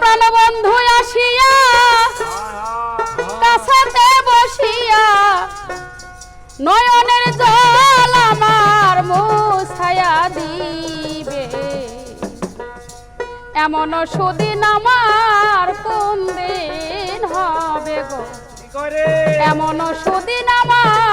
প্রাণবন্ধু আসিয়া কাছাতে বসিয়া নয়নের জল আমার মুছায়া দিবে। এমন সুদিন আমার কোন দিন হবে গো? এমন সুদিন আমার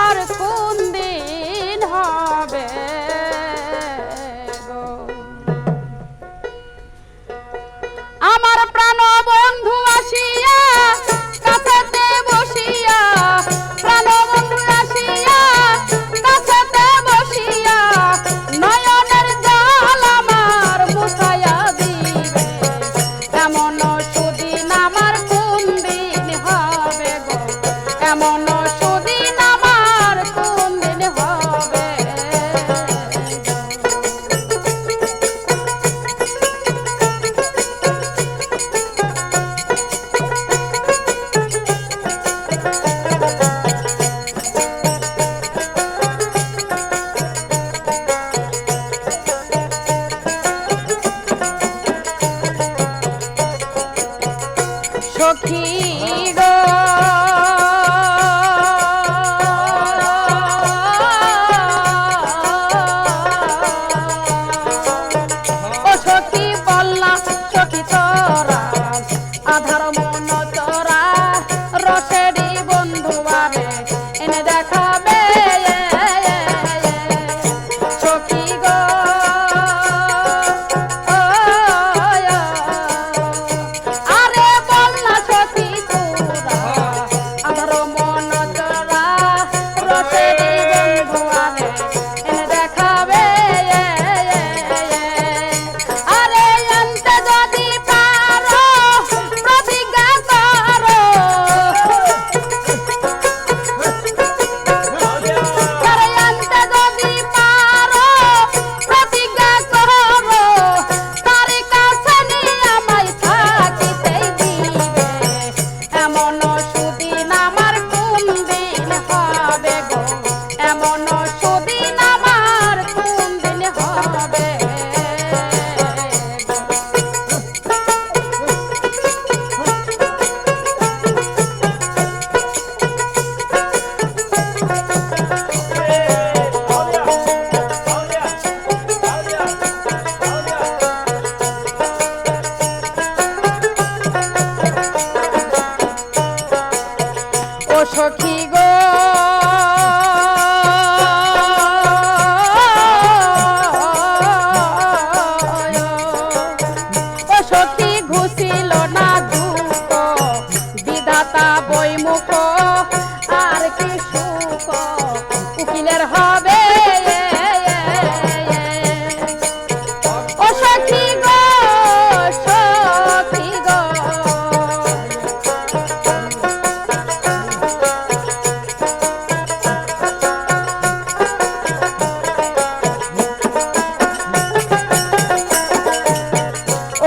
রাধারমন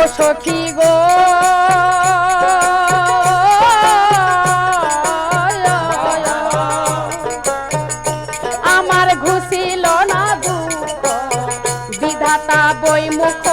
সখী গো? আমার ঘুষিল না দু বিধাতা বই মুখ